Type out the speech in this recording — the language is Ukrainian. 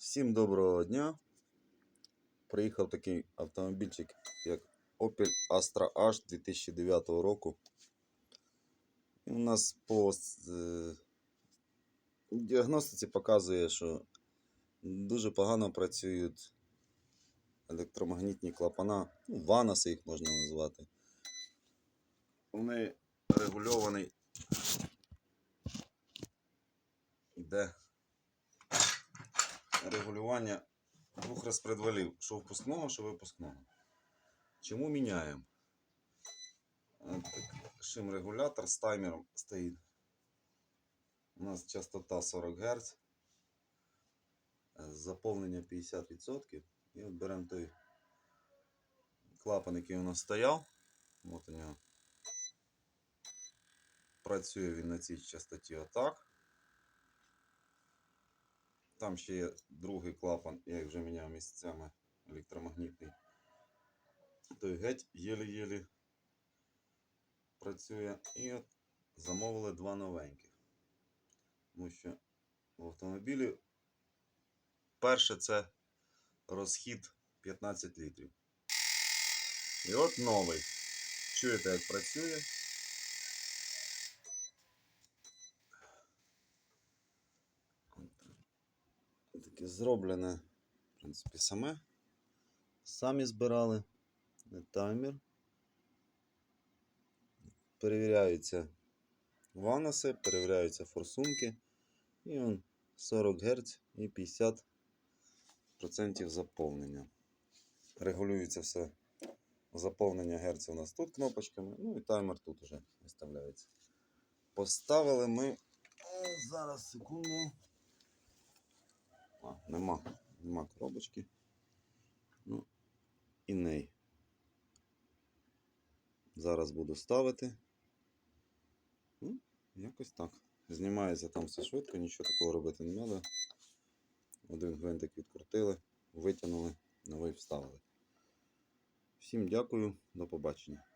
Всім доброго дня. Приїхав такий автомобільчик, як Opel Astra H 2009 року. І у нас по е, діагностиці показує, що дуже погано працюють електромагнітні клапана, ну, ванаси їх можна назвати. Вони регульований. Іде регулювання двох розпредвалів, що впускного, що випускного. Чому міняємо? Так, Шим-регулятор з таймером стоїть. У нас частота 40 Гц, заповнення 50%. І от беремо той клапан, який у нас стояв. От у нього. Працює він на цій частоті отак. Там ще є другий клапан, я їх вже міняв місцями електромагнітний. Той геть єлі-єлі працює. І от замовили два новеньких. Тому що в автомобілі перше це розхід 15 літрів. І от новий. Чуєте, як працює. Таке зроблене, в принципі, саме. Самі збирали. Е, Таймер. Перевіряються ваноси, перевіряються форсунки. І он 40 Гц і 50% заповнення. Регулюється все заповнення Гц у нас тут кнопочками, ну і таймер тут уже виставляється. Поставили ми. Е, Зараз секунду. А, нема, нема коробочки. Ну, і ней. Зараз буду ставити. Ну, якось так. Знімається там все швидко, нічого такого робити не треба. Один гвинтик відкрутили, витягнули, новий вставили. Всім дякую, до побачення.